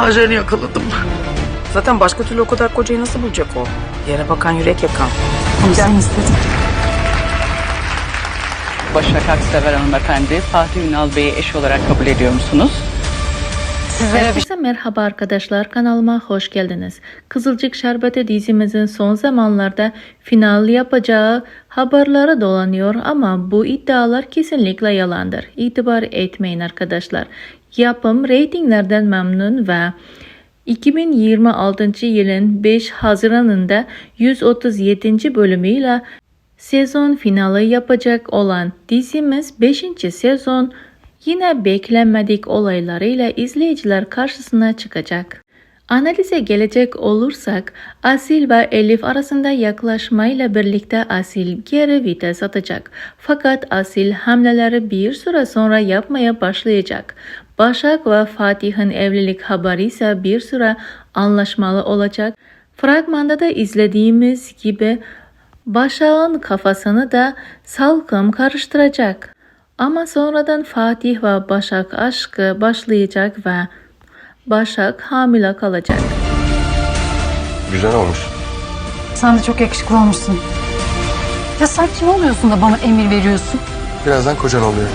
Ajanı yakaladım. Zaten başka türlü o kadar kocayı nasıl bulacak o? Yere bakan yürek yakan. Onu sen istedin. Başak Aksever hanımefendi Fatih Ünal Bey'i eş olarak kabul ediyor musunuz? Herkese merhaba arkadaşlar kanalıma hoş geldiniz. Kızılcık Şerbeti dizimizin son zamanlarda final yapacağı haberleri dolanıyor ama bu iddialar kesinlikle yalandır. İtibar etmeyin arkadaşlar. Yapım reytinglerden memnun ve 2026 yılın 5 Haziran'ında 137. bölümüyle sezon finali yapacak olan dizimiz 5. sezon yine beklenmedik olaylarıyla izleyiciler karşısına çıkacak. Analize gelecek olursak Asil ve Elif arasında yaklaşmayla birlikte Asil geri vites atacak. Fakat Asil hamleleri bir süre sonra yapmaya başlayacak. Başak ve Fatih'in evlilik haberi ise bir süre anlaşmalı olacak. Fragmanda da izlediğimiz gibi Başak'ın kafasını da salkım karıştıracak. Ama sonradan Fatih ve Başak aşkı başlayacak ve Başak hamile kalacak. Güzel olmuş. Sen de çok yakışıklı olmuşsun. Ya sen kim oluyorsun da bana emir veriyorsun? Birazdan kocan oluyor.